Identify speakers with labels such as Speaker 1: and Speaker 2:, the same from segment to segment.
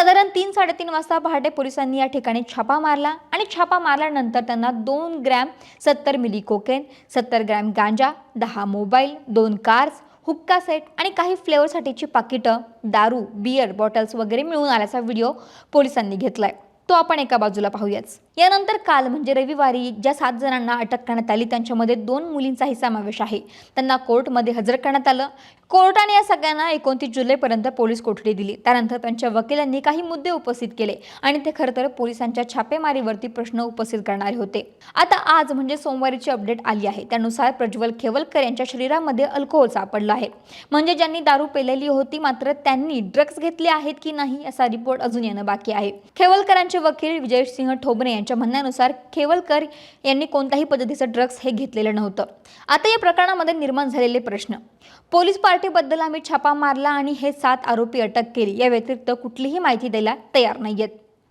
Speaker 1: साधारण तीन साडेतीन वाजता पहाटे पोलिसांनी या ठिकाणी छापा मारला आणि छापा मारल्यानंतर त्यांना दोन ग्रॅम सत्तर मिली कोकेन सत्तर ग्रॅम गांजा दहा मोबाईल दोन कार्स हुक्का सेट आणि काही फ्लेवरसाठीची पाकिटं दारू बियर बॉटल्स वगैरे मिळून आल्याचा व्हिडिओ पोलिसांनी घेतलाय. तो आपण एका बाजूला पाहूयाच. यानंतर काल म्हणजे रविवारी ज्या सात जणांना अटक करण्यात आली त्यांच्यामध्ये दोन मुलींचाही समावेश आहे. त्यांना कोर्टमध्ये हजर करण्यात आलं. कोर्टाने या सगळ्यांना एकोणतीस जुलैपर्यंत पोलीस कोठडी दिली. त्यानंतर त्यांच्या वकिलांनी काही मुद्दे उपस्थित केले आणि ते खरं तर पोलिसांच्या छापेमारीवरती प्रश्न उपस्थित करणारे होते. आता आज म्हणजे सोमवारीची अपडेट आली आहे. त्यानुसार प्रज्वल खेवलकर यांच्या शरीरामध्ये अल्कोहोल सापडला आहे. म्हणजे ज्यांनी दारू पेलेली होती मात्र त्यांनी ड्रग्ज घेतले आहेत की नाही असा रिपोर्ट अजून येणं बाकी आहे. खेवलकरांचे वकील विजय सिंह ठोबरे यांच्या म्हणण्यानुसार खेवलकर यांनी कोणत्याही पद्धतीचं ड्रग्ज हे घेतलेलं नव्हतं. आता या प्रकरणामध्ये निर्माण झालेले प्रश्न. पोलीस पार्टीबद्दल आम्ही छापा मारला आणि हे सात आरोपी अटक केली. या व्यतिरिक्त कुठलीही माहिती द्यायला तयार नाहीयेत.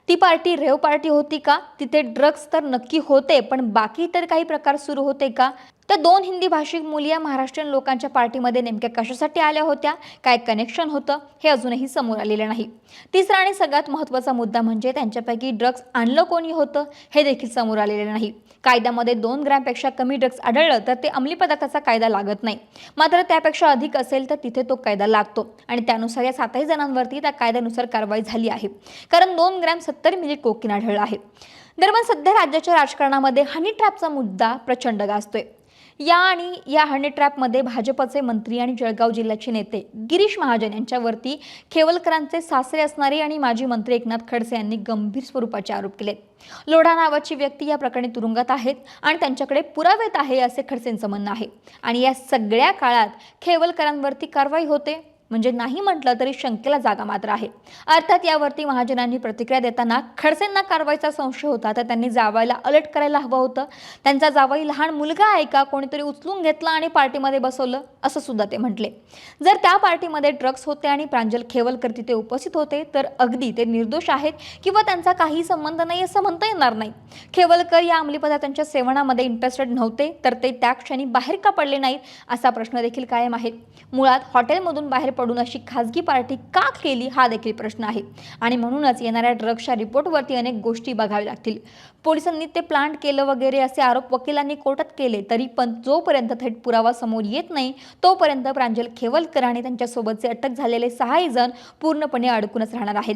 Speaker 1: ती पार्टी रेव पार्टी होती का? तिथे ड्रग्ज तर नक्की होते पण बाकी तर काही प्रकार सुरू होते का? त्या दोन हिंदी भाषिक मुली या महाराष्ट्रीयन लोकांच्या पार्टीमध्ये नेमक्या कशासाठी आल्या होत्या? काय कनेक्शन होतं? हे अजूनही समोर आलेलं नाही. तिसरा आणि सगळ्यात महत्त्वाचा मुद्दा म्हणजे त्यांच्यापैकी ड्रग्ज आणलं कोणी होतं? हे देखील समोर आलेलं नाही. कायद्यामध्ये दोन ग्रॅमपेक्षा कमी ड्रग्ज आढळलं तर ते अंमली पदार्थाचा कायदा लागत नाही. मात्र त्यापेक्षा अधिक असेल तर तिथे तो कायदा लागतो. आणि त्यानुसार या सातही जणांवरती त्या कायद्यानुसार कारवाई झाली आहे. कारण दोन ग्रॅम सत्तर मिली कोकीन आढळलं आहे. दरम्यान सध्या राज्याच्या राजकारणामध्ये हनी ट्रॅपचा मुद्दा प्रचंड गाजतोय. या आणि या हनी ट्रॅपमध्ये भाजपचे मंत्री आणि जळगाव जिल्ह्याचे नेते गिरीश महाजन यांच्यावरती खेवलकरांचे सासरे असणारे आणि माजी मंत्री एकनाथ खडसे यांनी गंभीर स्वरूपाचे आरोप केले लोढा नावाची व्यक्ती या प्रकरणी तुरुंगात आहेत आणि त्यांच्याकडे पुरावेत आहे असे खडसेंचं म्हणणं आहे. आणि या सगळ्या काळात खेवलकरांवरती कारवाई होते? म्हणजे नाही म्हटलं तरी शंकेला जागा मात्र आहे. अर्थात यावरती महाजनांनी प्रतिक्रिया देताना खडसेंना कारवाईचा संशय होता तर त्यांनी जावायला अलर्ट करायला हवं होतं. त्यांचा जावाई लहान मुलगा आहे का कोणीतरी उचलून घेतला आणि पार्टीमध्ये बसवलं असं सुद्धा ते म्हटले. जर त्या पार्टीमध्ये ड्रग्स होते आणि प्रांजल खेवलकर तिथे उपस्थित होते तर अगदी ते निर्दोष आहेत किंवा त्यांचा काही संबंध नाही असं म्हणता येणार नाही. खेवलकर या अंमली पदार्थांच्या सेवनामध्ये इंटरेस्टेड नव्हते तर ते त्या क्षणी बाहेर का पडले नाहीत असा प्रश्न देखील कायम आहे. मुळात हॉटेलमधून बाहेर पडून अशी खाजगी पार्टी का केली हा देखील प्रश्न आहे. आणि म्हणूनच येणाऱ्या ड्रग्सच्या रिपोर्टवरती अनेक गोष्टी बघाव्या लागतील. पोलिसांनी ते प्लांट केलं वगैरे असे आरोप वकिलांनी कोर्टात केले तरी पण जोपर्यंत थेट पुरावा समोर येत नाही तोपर्यंत प्रांजल खेवलकर आणि त्यांच्यासोबतचे अटक झालेले सहाही जण पूर्णपणे अडकूनच राहणार आहेत.